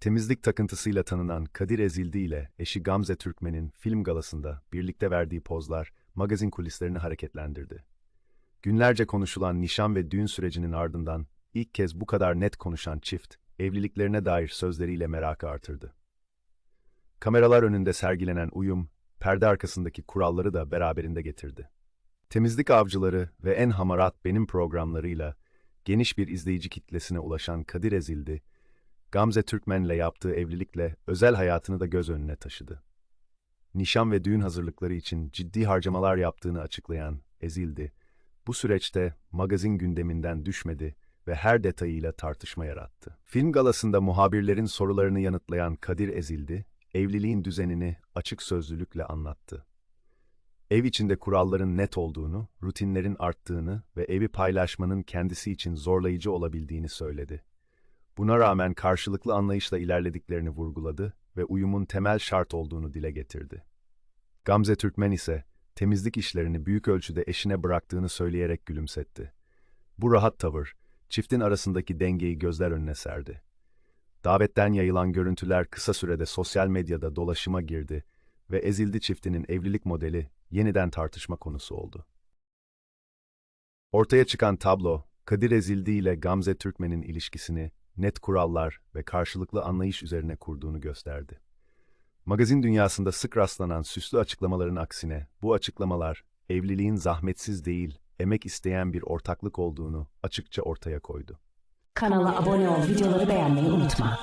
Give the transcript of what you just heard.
Temizlik takıntısıyla tanınan Kadir Ezildi ile eşi Gamze Türkmen'in film galasında birlikte verdiği pozlar magazin kulislerini hareketlendirdi. Günlerce konuşulan nişan ve düğün sürecinin ardından ilk kez bu kadar net konuşan çift, evliliklerine dair sözleriyle merakı artırdı. Kameralar önünde sergilenen uyum, perde arkasındaki kuralları da beraberinde getirdi. Temizlik avcıları ve en hamarat benim programlarıyla geniş bir izleyici kitlesine ulaşan Kadir Ezildi, Gamze Türkmen'le yaptığı evlilikle özel hayatını da göz önüne taşıdı. Nişan ve düğün hazırlıkları için ciddi harcamalar yaptığını açıklayan Ezildi, bu süreçte magazin gündeminden düşmedi ve her detayıyla tartışma yarattı. Film galasında muhabirlerin sorularını yanıtlayan Kadir Ezildi, evliliğin düzenini açık sözlülükle anlattı. Ev içinde kuralların net olduğunu, rutinlerin arttığını ve evi paylaşmanın kendisi için zorlayıcı olabildiğini söyledi. Buna rağmen karşılıklı anlayışla ilerlediklerini vurguladı ve uyumun temel şart olduğunu dile getirdi. Gamze Türkmen ise temizlik işlerini büyük ölçüde eşine bıraktığını söyleyerek gülümsetti. Bu rahat tavır, çiftin arasındaki dengeyi gözler önüne serdi. Davetten yayılan görüntüler kısa sürede sosyal medyada dolaşıma girdi ve Ezildi çiftinin evlilik modeli yeniden tartışma konusu oldu. Ortaya çıkan tablo, Kadir Ezildi ile Gamze Türkmen'in ilişkisini net kurallar ve karşılıklı anlayış üzerine kurduğunu gösterdi. Magazin dünyasında sık rastlanan süslü açıklamaların aksine bu açıklamalar evliliğin zahmetsiz değil, emek isteyen bir ortaklık olduğunu açıkça ortaya koydu. Kanala abone ol, videoları beğenmeyi unutma.